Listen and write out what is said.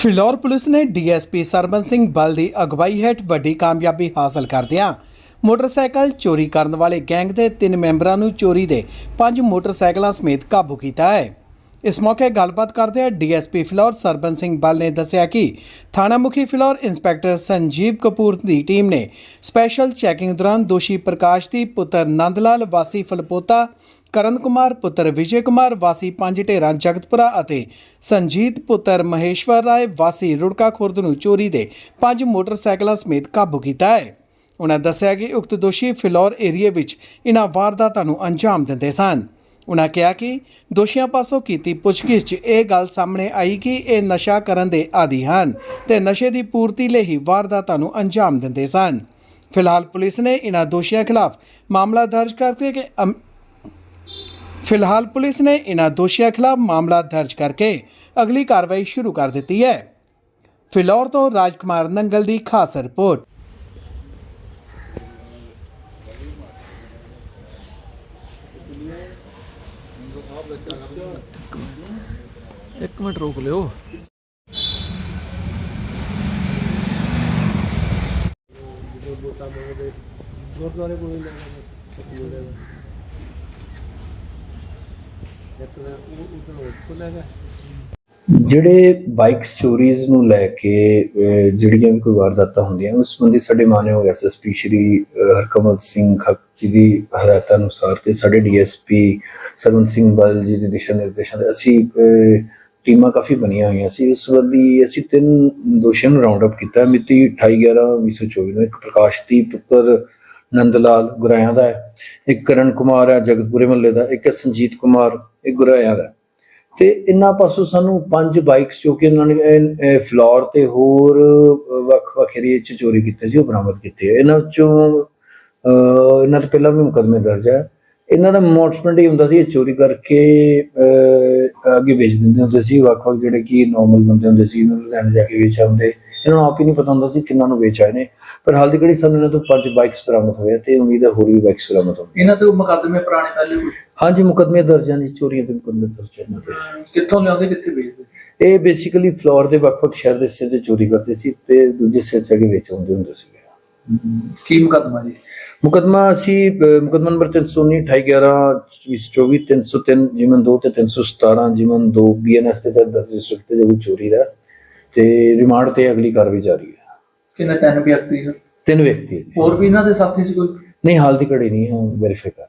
Phillaur police ਨੇ DSP Sarban Singh Bal ਦੀ ਅਗਵਾਈ ਹੇਠ ਵੱਡੀ ਕਾਮਯਾਬੀ ਹਾਸਲ ਕਰਦਿਆਂ ਮੋਟਰਸਾਈਕਲ ਚੋਰੀ ਕਰਨ ਵਾਲੇ ਗੈਂਗ ਦੇ ਤਿੰਨ ਮੈਂਬਰਾਂ ਨੂੰ ਚੋਰੀ ਦੇ ਪੰਜ ਮੋਟਰਸਾਈਕਲਾਂ ਸਮੇਤ ਕਾਬੂ ਕੀਤਾ ਹੈ। ਇਸ ਮੌਕੇ ਗੱਲਬਾਤ ਕਰਦਿਆਂ ਡੀਐਸਪੀ ਫਿਲੌਰ ਸਰਬਨ ਸਿੰਘ ਬਲ ਨੇ ਦੱਸਿਆ ਕਿ ਥਾਣਾ ਮੁਖੀ ਫਿਲੌਰ ਇੰਸਪੈਕਟਰ ਸੰਜੀਵ ਕਪੂਰ ਦੀ ਟੀਮ ਨੇ ਸਪੈਸ਼ਲ ਚੈਕਿੰਗ ਦੌਰਾਨ ਦੋਸ਼ੀ ਪ੍ਰਕਾਸ਼ ਦੀ ਪੁੱਤਰ ਨੰਦ ਲਾਲ ਵਾਸੀ ਫਲਪੋਤਾ, ਕਰਨ ਕੁਮਾਰ, ਪੁੱਤਰ ਵਿਜੇ ਕੁਮਾਰ, ਵਾਸੀ ਪੰਜ ਢੇਰਾਂ ਜਗਤਪੁਰਾ ਅਤੇ ਸੰਜੀਤ, ਪੁੱਤਰ ਮਹੇਸ਼ਵਰ ਰਾਏ, ਵਾਸੀ ਰੁੜਕਾ ਖੁਰਦ ਨੂੰ ਚੋਰੀ ਦੇ ਪੰਜ ਮੋਟਰਸਾਈਕਲਾਂ ਸਮੇਤ ਕਾਬੂ ਕੀਤਾ ਹੈ। ਉਨ੍ਹਾਂ ਦੱਸਿਆ ਕਿ ਉਕਤ ਦੋਸ਼ੀ ਫਿਲੌਰ ਏਰੀਏ ਵਿੱਚ ਇਨ੍ਹਾਂ ਵਾਰਦਾਤਾਂ ਨੂੰ ਅੰਜਾਮ ਦਿੰਦੇ ਸਨ। ਉਨ੍ਹਾਂ ਕਿਹਾ ਕਿ ਦੋਸ਼ੀਆਂ ਪਾਸੋਂ ਕੀਤੀ ਪੁੱਛਗਿੱਛ 'ਚ ਇਹ ਗੱਲ ਸਾਹਮਣੇ ਆਈ ਕਿ ਇਹ ਨਸ਼ਾ ਕਰਨ ਦੇ ਆਦੀ ਹਨ ਤੇ ਨਸ਼ੇ ਦੀ ਪੂਰਤੀ ਲਈ ਹੀ ਵਾਰਦਾਤਾਂ ਨੂੰ ਅੰਜਾਮ ਦਿੰਦੇ ਸਨ। ਫਿਲਹਾਲ ਪੁਲਿਸ ਨੇ ਇਨ੍ਹਾਂ ਦੋਸ਼ੀਆਂ ਖਿਲਾਫ ਮਾਮਲਾ ਦਰਜ ਕਰਕੇ ਕਿ ਅਮ- ਫਿਲਹਾਲ ਪੁਲਿਸ ਨੇ ਇਨ੍ਹਾਂ ਦੋਸ਼ੀਆਂ ਖਿਲਾਫ ਮਾਮਲਾ ਦਰਜ ਕਰਕੇ ਅਗਲੀ ਕਾਰਵਾਈ ਸ਼ੁਰੂ ਕਰ ਦਿੱਤੀ ਹੈ। ਫਿਲੌਰ ਤੋਂ ਰਾਜਕੁਮਾਰ ਨੰਗਲ ਦੀ ਖਾਸ ਰਿਪੋਰਟ। ਇੱਕ ਮਿੰਟ ਰੋਕ ਲਿਓ। ਗੁਰਦੁਆਰੇ ਕੋਲ ਹੀ ਲੈ ਗਿਆ ਜਿਹੜੇ ਬਾਈਕ ਚੋਰੀਜ਼ ਨੂੰ ਲੈ ਕੇ ਜਿਹੜੀਆਂ ਵੀ ਕੋਈ ਵਾਰਦਾਤਾਂ ਹੁੰਦੀਆਂ, ਉਸ ਸੰਬੰਧੀ ਸਾਡੇ ਮਾਨਯੋਗ ਐਸਐਸਪੀ ਸ਼੍ਰੀ ਹਰਕਮਲ ਸਿੰਘ ਖੱਕ ਜੀ ਦੀ ਹਦਾਇਤਾਂ ਅਨੁਸਾਰ ਤੇ ਸਾਡੇ ਡੀਐਸਪੀ ਸਰਵਨ ਸਿੰਘ ਬਲ ਜੀ ਦੇ ਦਿਸ਼ਾ ਨਿਰਦੇਸ਼ਾਂ ਦੇ ਅਸੀਂ ਟੀਮਾਂ ਕਾਫੀ ਬਣੀਆਂ ਹੋਈਆਂ ਸੀ। ਉਸ ਸੰਬੰਧੀ ਅਸੀਂ ਤਿੰਨ ਦੋਸ਼ੀਆਂ ਨੂੰ ਰਾਉਂਡ ਅਪ ਕੀਤਾ। ਮਿਤੀ 28/11/2024 ਨੂੰ ਇੱਕ ਪ੍ਰਕਾਸ਼ ਦੀ ਪੁੱਤਰ ਨੰਦ ਲਾਲ ਗੁਰਾਇਆਂ ਦਾ ਹੈ, ਇੱਕ ਕਰਨ ਕੁਮਾਰ ਹੈ ਜਗਤਪੁਰੇ ਮਹੱਲੇ ਦਾ, ਇੱਕ ਹੈ ਸੰਜੀਤ ਕੁਮਾਰ, ਇਹ ਗੁਰਾਇਆਂ ਦਾ ਤੇ ਇਹਨਾਂ ਪਾਸੋਂ ਸਾਨੂੰ ਪੰਜ ਬਾਈਕਸ ਜੋ ਕਿ ਇਹਨਾਂ ਨੇ ਇਹ- ਇਹ ਫਲੋਰ ਤੇ ਹੋਰ ਵੱਖ-ਵੱਖ ਏਰੀਏ 'ਚ ਚੋਰੀ ਕੀਤੇ ਸੀ ਉਹ ਬਰਾਮਦ ਕੀਤੇ ਇਹਨਾਂ ਚੋਂ ਅਹ, ਇਹਨਾਂ ਤੇ ਪਹਿਲਾਂ ਵੀ ਮੁਕੱਦਮੇ ਦਰਜ ਹੈ ਇਹਨਾਂ ਦਾ ਮੋਟਸਮੈਂਟ ਹੀ ਹੁੰਦਾ ਸੀ ਇਹ ਚੋਰੀ ਕਰਕੇ ਅਹ, ਅੱਗੇ ਵੇਚ ਦਿੰਦੇ ਹੁੰਦੇ ਸੀ। ਵੱਖ-ਵੱਖ ਜਿਹੜੇ ਕਿ ਨਾਰਮਲ ਬੰਦੇ ਹੁੰਦੇ ਸੀ ਇਹਨਾਂ ਨੂੰ ਲੈਣ ਜਾ ਕੇ ਵੇਚ ਆਉਂਦੇ ਇਹਨਾਂ ਨੂੰ ਆਪ ਹੀ ਨਹੀਂ ਪਤਾ ਹੁੰਦਾ ਸੀ ਕਿੰਨਾਂ ਨੂੰ ਵੇਚ ਆਏ ਨੇ ਪਰ ਹਾਲ ਦੀ ਘੜੀ ਸਾਨੂੰ ਇਹਨਾਂ ਤੋਂ ਪੰਜ ਬਾਈਕਸ ਬਰਾਮਦ ਹੋਏ ਤੇ ਉਮੀਦ ਹੈ ਹੋਰ ਵੀ ਬਾਈਕਸ ਬਰਾਮਦ ਹੋਣਗੇ। ਇਹਨਾਂ ਤੇ ਮੁਕੱਦਮੇ ਪੁਰਾਣੇ ਪਹਿਲੇ ਹੋਏ। ਹਾਂਜੀ ਮੁਕੱਦਮੇ ਦਰਜ ਹਨ ਜੀ ਚੋਰੀਆਂ ਦੇ ਮੁਕੱਦਮੇ ਦਰਜ ਹਨ ਤੇ ਕਿੱਥੋਂ ਲਿਆਉਂਦੇ ਕਿੱਥੇ ਵੇਚਦੇ? ਇਹ ਬੇਸਿਕਲੀ ਫਲੋਰ ਦੇ ਵੱਖ-ਵੱਖ ਸ਼ਹਿਰ ਦੇ ਹਿੱਸੇ 'ਚ ਚੋਰੀ ਕਰਦੇ ਸੀ ਤੇ ਦੂਜੇ ਹਿੱਸੇ 'ਚ ਅੱਗੇ ਵੇਚ ਆਉਂਦੇ ਹੁੰਦੇ ਸੀ ਕੀ ਮੁਕੱਦਮਾ ਜੀ? ਮੁਕਦਮਾ ਅਸੀਂ ਮੁਕੱਦਮਾ ਨੰਬਰ 319 2811 24 303 ਜਿਮਨ 2 ਤੇ 317 ਜਿਮਨ 2 ਬੀਐਨਐਸ ਤੇ ਦਰਜ ਰਜਿਸਟਰ ਤੇ ਜੋ ਚੋਰੀ ਦਾ ਤੇ ਰਿਮਾਂਡ ਤੇ ਅਗਲੀ ਕਾਰਵਾਈ ਜਾਰੀ ਹੈ ਕਿੰਨੇ ਤਿੰਨ ਵਿਅਕਤੀ ਸੀ। ਤਿੰਨ ਵਿਅਕਤੀ ਹੈ ਜੀ। ਹੋਰ ਵੀ ਇਹਨਾਂ ਦੇ ਸਾਥੀ ਸੀ ਕੋਈ ਨਹੀਂ ਹਾਲ ਦੀ ਘੜੀ ਨਹੀਂ ਹੈ ਵੈਰੀਫਾਈ ਕਰ